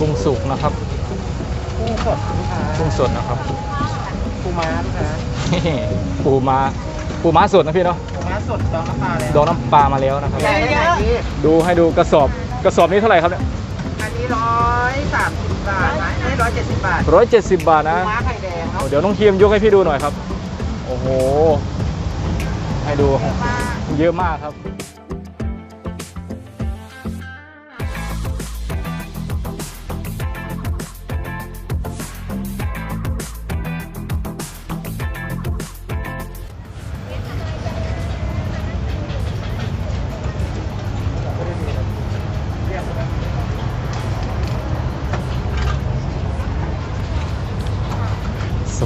กุ้งสุกนะครับกุ้งสดลูกค้ากุ้งสดนะครับปูม้าลูกค้าปูม้าปูม้าสดนะพี่เนาะปูม้าสดดองน้ำปลาแล้วดองน้ำปลามาแล้วนะครับ ใหญ่ไหนพี่ดูให้ดูกระสอบกระสอบนี้เท่าไหร่ครับเนี่ยอันนี้ร้อยสามสิบบาทนะไม่ร้อยเจ็ดสิบบาทร้อยเจ็ดสิบบาทปูนะม้าไข่แดงเนาะเดี๋ยวน้องทีมยกให้พี่ดูหน่อยครับ โอ้โห ให้ดูเยอะมากครับ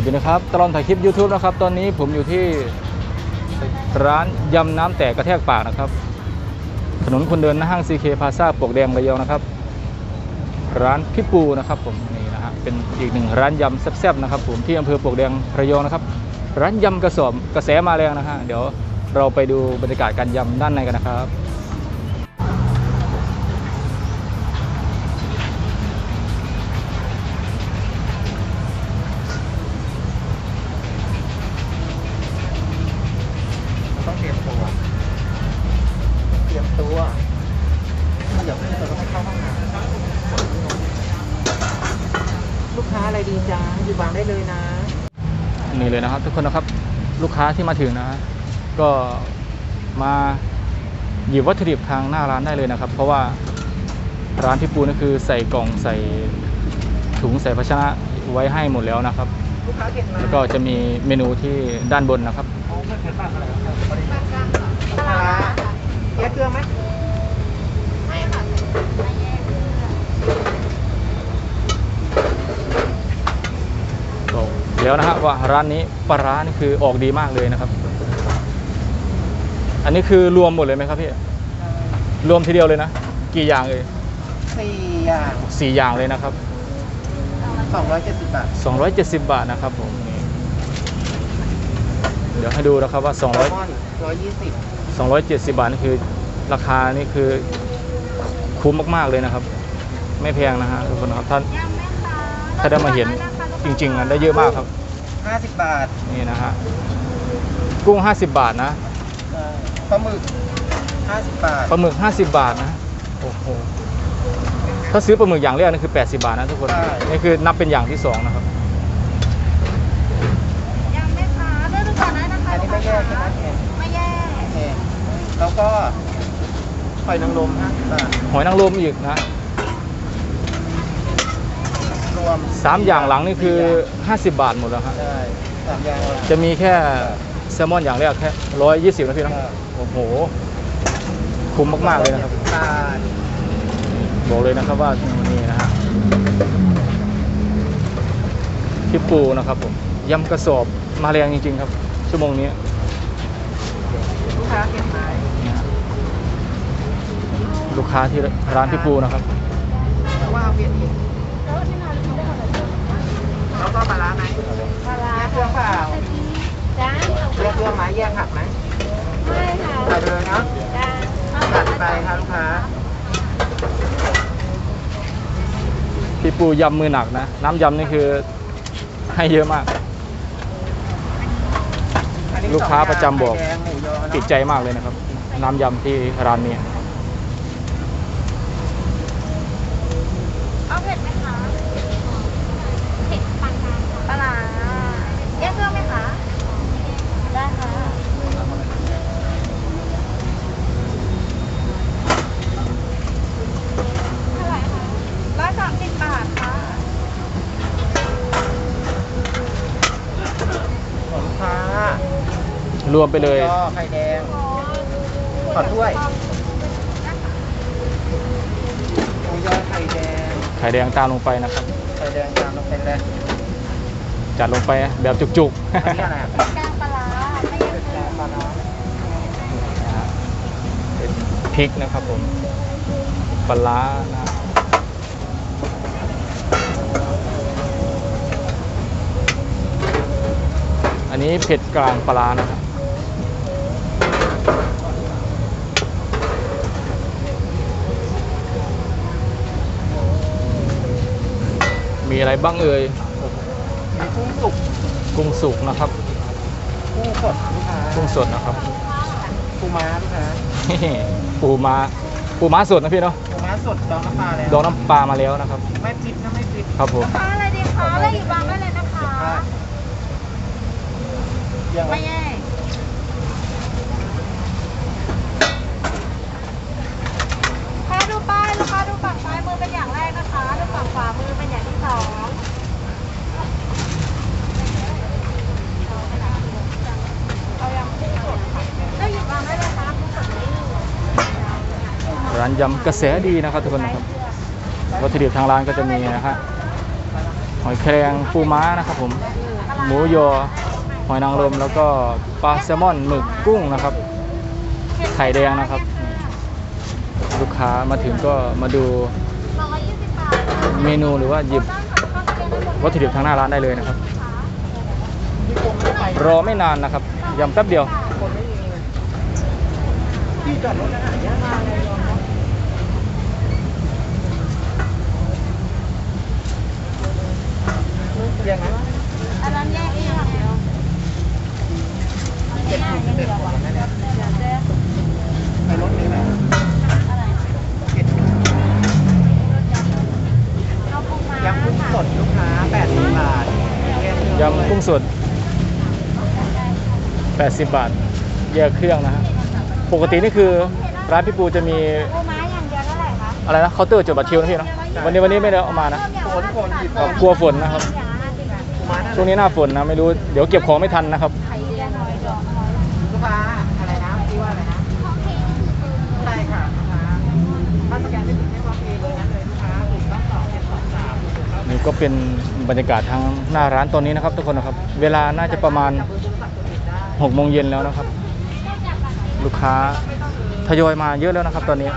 วัสดีนะครับ ตลอดถ่ายคลิป YouTube นะครับ ตอนนี้ผมอยู่ที่ร้านยำน้ำแตกกระแทกปากนะครับ ถนนคนเดินหน้าห้าง CK พาซาปวกแดงระยองนะครับ ร้านพี่ปูนะครับผมนี่นะฮะเป็นอีกหนึ่งร้านยำแซ่บๆนะครับ ผมที่อำเภอปวกแดงระยองนะครับ ร้านยำกระสอบกระแสมาแรงนะฮะเดี๋ยวเราไปดูบรรยากาศการยำด้านในกันนะครับ ครับทุกคนนะครับ ลูกค้าที่มาถึงนะฮะก็มาหยิบวัตถุดิบทางหน้าร้านได้เลยนะครับ เพราะว่าร้านพี่ปูนี่คือใส่กล่องใส่ถุงใส่ภาชนะไว้ให้หมดแล้วนะครับ ลูกค้าเก็บมาแล้วก็จะมีเมนูที่ด้านบนนะครับ เอาเพื่อนเกิดบ้านอะไรครับลูกค้าแยกเครื่องไหม บอกแล้วนะฮะว่าร้านนี้ปลาร้านี่คือออกดีมากเลยนะครับ อันนี้คือรวมหมดเลยไหมครับพี่รวมทีเดียวเลยนะ กี่อย่างเลยสี่อย่างสี่อย่างเลยนะครับสองร้อยเจ็ดสิบบาท270บาทนะครับผมนี่เดี๋ยวให้ดูนะครับว่าแซลมอนร้อยยี่สิบ200 270บาทนี่คือ ราคานี่คือคุ้มมากๆเลยนะครับ ไม่แพงนะฮะทุกคนครับท่านถ้าได้มาเห็น จริงๆอะได้เยอะมากครับ ห้าสิบบาทนี่นะฮะ กุ้ง 50 บาทนะ ปลาหมึกห้าสิบบาทปลาหมึก 50 บาทนะ โอ้โห ถ้าซื้อปลาหมึกอย่างแรกนี่คือ 80 บาทนะทุกคน นี่คือนับเป็นอย่างที่สองนะครับ ยังไหมคะเลือกดูก่อนได้นะคะอันนี้ไม่แยกใช่ไหมแยกไม่แย่โอเคแล้วก็หอยนางรมห้าสิบบาท หอยนางรมอีกนะ รวมสามอย่างหลังนี่คือ 50 บาทหมดแล้วฮะใช่สามอย่างหลังจะมีแค่แซลมอนอย่างแรกแค่ร้อยยี่สิบนะพี่นะครับโอ้โห คุ้มมาก ๆ เลยนะครับ บาทบอกเลยนะครับว่านี่นะฮะพี่ปูนะครับผมยำกระสอบมาแรงจริง ๆ ครับ ชั่วโมงนี้ลูกค้าเก็บไม้นะฮะลูกค้าที่ร้านพี่ปูนะครับ แต่ว่าเอาเปลี่ยนอีกแล้ว ก็ปลาร้าไหมปลาร้าแยกเครื่องเปล่าจ้าแยกเครื่องไหมแยกหักไหมไม่ค่ะใส่ไปเลยเนาะจ้าจัดไปครับลูกค้าพี่ปูยำมือหนักนะ น้ำยำนี่คือให้เยอะมาก อันนี้ลูกค้าประจำบอกไข่แดงหมูยอเนอะ ติดใจมากเลยนะครับ น้ำยำที่ร้านนี้ เอาเผ็ดไหมคะเผ็ดปานกลางปลาร้าแยกเครื่องไหมคะได้ค่ะเท่าไหร่คะร้อยสามสิบบาทค่ะ ของลูกค้าร วมไปเลยหมูอไข่แดงขอถ้วยหมูยอไข่แดง ไข่แดงตามลงไปนะครับ ไข่แดงตามลงไปเลยจัดลงไปแบบจุกอันนี้อะไรอะกลางปลาร้าไม่แยกเป็นเครื่องปลาร้าๆเป็นพริกนะครับผมปลาร้านะอันนี้เผ็ดกลางปลาร้านะครับ มีอะไรบ้างเอ่ยมีกุ้งสุกกุ้งสุกนะครับกุ้งสดลูกค้ากุ้งสดนะครับปูม้าลูกค้าปูม้าปูม้าสดนะพี่เนาะปูม้าสดดองน้ำปลาแล้วดองน้ำปลามาแล้วนะครับไม่พริกนะไม่พริกครับผมฟ้าอะไรดีคะอะไรอีกวางได้เลยนะคะยังไม่แย่แค่ดูป้ายลูกค้าดูฝั่งซ้ายมือเป็นอย่างแรกนะคะดูฝั่งขวามือเป็นอย่าง ร้านยำกระแสดีนะครับทุกคนนะครับวัตถุดิบทางร้านก็จะมีนะฮะหอยแครงปูม้านะครับผมหมูยอหอยนางรมแล้วก็ปลาแซลมอนหมึกกุ้งนะครับ ไข่แดงนะครับ ลูกค้ามาถึงก็มาดูเมนูหรือว่าหยิบ วัตถุดิบทางหน้าร้านได้เลยนะครับ รอไม่นานนะครับยำแป๊บเดียวอันนั้นแยกเองเดียวเจ็ดถุงเจ็ดถุงนั่นเนี่ยเดี๋ยวเจ๊ในะ 80 บาทแยกเครื่องนะฮะปกตินี่คือร้านพี่ปูจะมีปูม้าอย่างเดียวเท่าไหร่คะอะไรนะเคาน์เตอร์จดบัตรคิวนะพี่เนาะวันนี้วันนี้ไม่ได้เอามานะฝนฝนหยิบครับกลัวฝนนะครับ ช่วงนี้หน้าฝนนะไม่รู้เดี๋ยวเก็บของไม่ทันนะครับไข่เจียวน้อยดอกน้อยลูกค้าอะไรนะที่ว่าอะไรนะของเพลงคือใช่ค่ะลูกค้าถ้าสแกนไม่ถึงให้ความเองเลยนั้นเลยลูกค้าถูกต้องสองเจ็ดสองสามนี่ก็เป็นบรรยากาศทางหน้าร้านตอนนี้นะครับ ทุกคนนะครับ เวลาน่าจะประมาณ 6โมงเย็นแล้วนะครับ ลูกค้าทยอยมาเยอะแล้วนะครับ ตอนนี้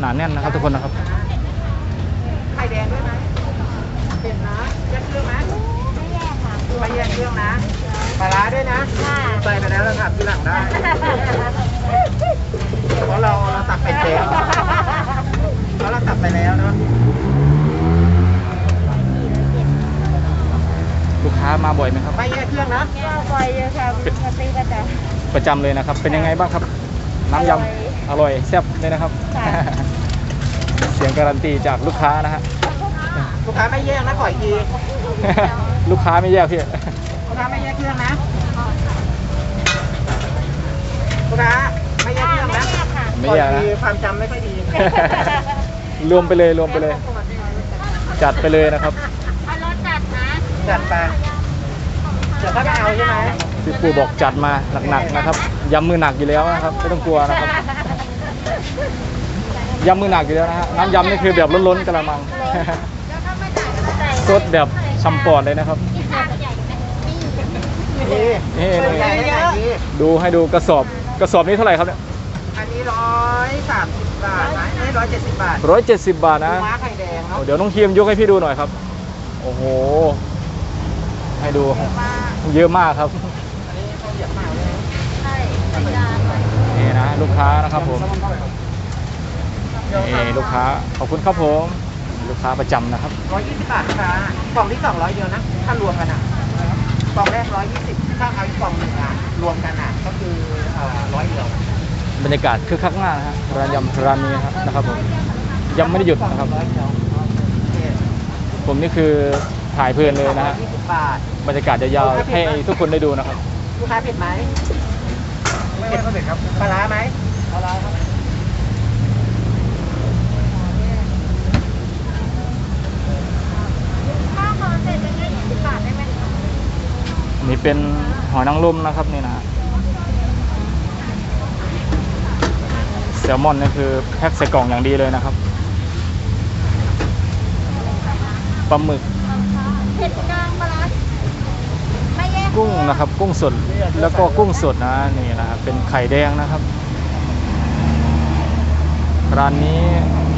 หนาแน่นนะครับทุกคนนะครับไข่แดงด้วยไหมเป็นนะแยกเครื่องไหมไม่แย่ค่ะไม่แยกเครื่องนะปลาร้าด้วยนะค่ะใส่ไปแล้วแล้วค่ะทีหลังได้เพราะเราเราตักเป็นแล้วเพราะเราตักไปแล้วเนาะ ลูกค้ามาบ่อยไหมครับไม่แยกเครื่องนะก็ปล่อยเยอะค่ะปกติก็จะประจำเลยนะครับ เป็นยังไงบ้างครับ น้ำยอร่อยำอร่อยแซ่บเลยนะครับค่ะ เสียงการันตีจากลูกค้านะฮะ ลูกค้าไม่แยกนะขออีกทีลูกค้าไม่แยกพี่ ลูกค้าไม่แยกเครื่องนะลูกค้าไม่แยกเครื่องนะค่ะไม่แยกขอนะอีทีความจำไม่ค่อยดีรวมไปเลยรวมไปเลย จัดไปเลยนะครับ เอารสจัดนะ จัดไปเดี๋ยวถ้าไม่เอาใช่ไหมพี่ปูบอกจัดมาหนักๆนะครับยำมือหนักอยู่แล้วนะครับไม่ต้องกลัวนะครับยำมือหนักอยู่แล้วนะฮะน้ำยำนี่คือแบบล้นๆกระมังแล้วถ้าไม่จ่ายก็จ่ายสดแบบชัมปอดเลยนะครับอีกค่ะใหญ่ไหมดีนี่เปิดใหญ่ได้ใหญ่ดีดูให้ดูกระสอบกระสอบนี้เท่าไหร่ครับเนี่ยอันนี้ร้อยสามสิบบาทไหมไม่ร้อยเจ็ดสิบบาทร้อยเจ็ดสิบบาทนะม้าไข่แดงเนาะเดี๋ยวน้องทีมยกให้พี่ดูหน่อยครับ โอ้โห ให้ดูเยอะมากครับอันนี้เขาเหยียบมาเลยใช่ใส่จานหน่อยนี่นะลูกค้านะครับผมนี่ลูกค้าขอบคุณครับผมลูกค้าประจำนะครับร้อยยี่สิบบาทค่ะกล่องที่สองร้อยเดียวนะถ้ารวมกันอะกล่องแรกร้อยยี่สิบถ้าเอาอีกกล่องหนึ่งอะรวมกันอะก็คือร้อยเดียวบรรยากาศคึกคักมากนะฮะร้านยำร้านนี้ครับนะครับผมยังไม่ได้หยุดนะครับร้อยเดียวโอเคผมนี่คือ ถ่ายเพลินเลยนะฮะยี่สิบบาท บรรยากาศยาวๆให้ทุกคนได้ดูนะครับ ลูกค้าเผ็ดไหมไม่เผ็ดก็เผ็ดครับ ปลาร้าไหมปลาร้าครับถ้าขอเสร็จเป็นแค่ยี่สิบบาทได้ไหมคะอันนี้เป็นหอยนางรมนะครับนี่นะฮะแซลมอนนี่คือแพ็คใส่กล่องอย่างดีเลยนะครับปลาหมึก เผ็ดกลางปลาร้าไม่แยกกุ้งนะครับ กุ้งสดแล้วก็กุ้งสดนะนี่นะครับเป็นไข่แดงนะครับ ร้านนี้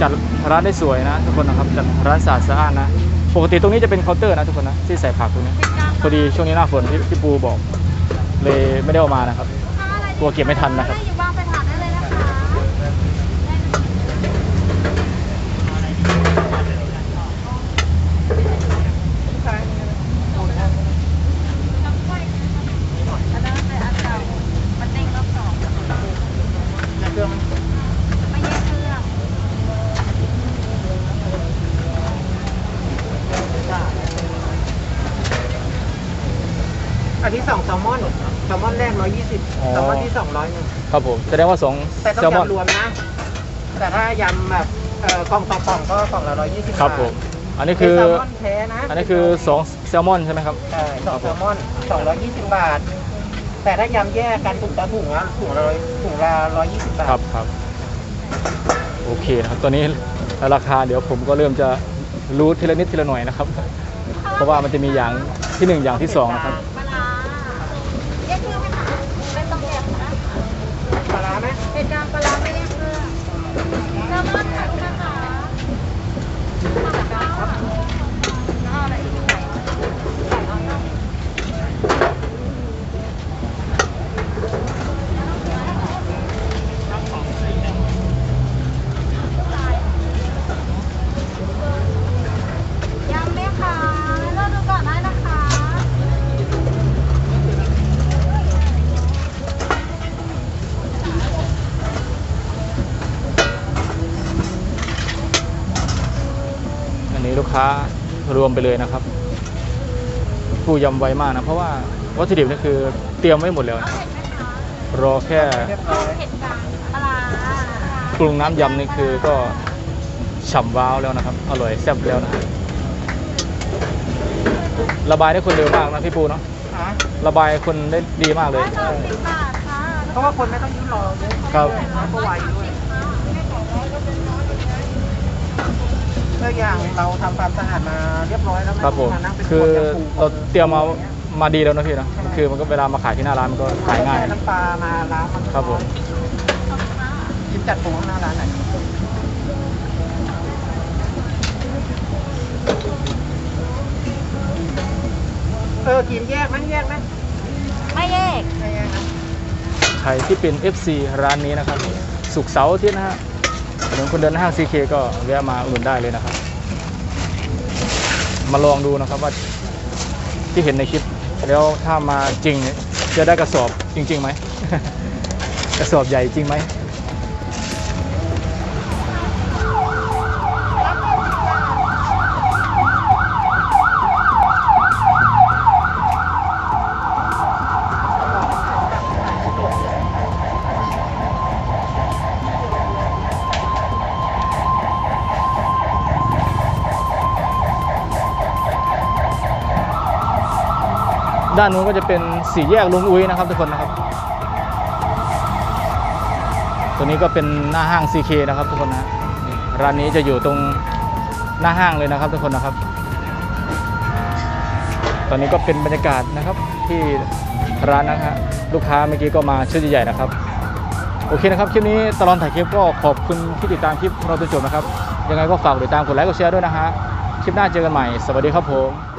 จัดร้านได้สวยนะ ทุกคนนะครับจัดร้านสะอาดสะอานนะปกติตรงนี้จะเป็นเคาน์เตอร์นะทุกคนนะที่ใส่ผักตรงนี้พอดีช่วงนี้หน้าฝนที่พี่ปูบอก เลยไม่ได้เอามานะครับกลัวเก็บไม่ทันนะครับ อยู่วางเป็นถาดได้เลยนะคะ น ที่ สองแซลมอนแซลมอนแรกร้อยยี่สิบอ๋อ แซลมอนที่สองร้อยหนึ่งครับผมแสดงว่าสองแต่ต้อแซลงมอนยำรวมนะ แต่ถ้ายำแบบเอ่อกล่องต่อกล่องก็กล่องละร้อยยี่สิบครับผมอันนี้คือแซลมอนแท้นะอันนี้คือสองแซลมอนใช่ไหมครับ ใช่สองแซลมอนสองร้อยยี่สิบบาท แต่ถ้ายำแยกกันถุงต่อถุงละถุงละร้อยถุงละร้อยยี่สิบบาท ครับครับโอเคนะครับตอนนี้ราคาเดี๋ยวผมก็เริ่มจะรู้ทีละนิดทีละหน่อยนะครับ เพราะว่ามันจะมีอย่างที่หนึ่งอย่างที่สองนะครับ ปลาร้าแยกเครื่องไหมคะไม่ต้องแยกนะ ปลาร้า ไหม เหตุการณ์ปลาร้าไม่แยกเครื่องแซลมอนค่ะคุณนะคะแล้วเอาอะไรอีกไหมเอาเนอะยังไหมคะเลือกดูก่อนได้นะคะ อันนี้ลูกค้าร วมไปเลยนะครับผู้ยำไวมากนะเพราะว่าวัตถุดิบนี่คือเตรียมไว้หมดแล้วนะรอแค่เรียบร้อยเผ็ดกลางปลาร้าปรุงน้ำยำนี่คือก็ฉ่ำว้าวแล้วนะครับ อร่อยแซ่บแล้วนะระบายได้คนเร็วมากนะพี่ปูเนาะฮะระบายคนได้ดีมากเลยร้อยสามสิบบาทค่ะเพราะว่าคนไม่ต้องยืนรอเยอะครับแล้วก็ไวด้วย เพื่ออย่างเราทำความสะอาดมาเรียบร้อยแล้วไครับผมานั่งเป็นคือคนจะปรุงเราเตรียมมามาดีแล้วนะพี่นะคือมันก็เวลามาขายที่หน้าร้านมันก็ขายง่ายแค่น้ำปลามาล้างมันครับผมยิ้มจัดปรุงข้างหน้าร้านหน่อยเออกินแยกไหมแยกไหมไม่แยกไม่แยกนะใครที่เป็น FC ร้านนี้นะครับ สุกร์เสาร์อาทิตย์นะฮะ ถนนคนเดินห้างซีเคก็แวะมาอุ่นได้เลยนะครับ มาลองดูนะครับว่าที่เห็นในคลิป แล้วถ้ามาจริงจะได้กระสอบจริงๆไหมกระสอบใหญ่จริงไหม ด้านนู้นก็จะเป็นสี่แยกลุงอุ้ยนะครับทุกคนนะครับ ตัวนี้ก็เป็นหน้าห้าง CK นะครับทุกคนนะร้านนี้จะอยู่ตรงหน้าห้างเลยนะครับทุกคนนะครับ ตอนนี้ก็เป็นบรรยากาศนะครับที่ร้านนะฮะลูกค้าเมื่อกี้ก็มาชุดใหญ่ๆนะครับ โอเคนะครับคลิปนี้ตลอดถ่ายคลิปก็ขอบคุณที่ติดตามคลิปเราจนจบนะครับ ยังไงก็ฝากติดตามกดไลค์กดแชร์ด้วยนะฮะคลิปหน้าเจอกันใหม่ สวัสดีครับผม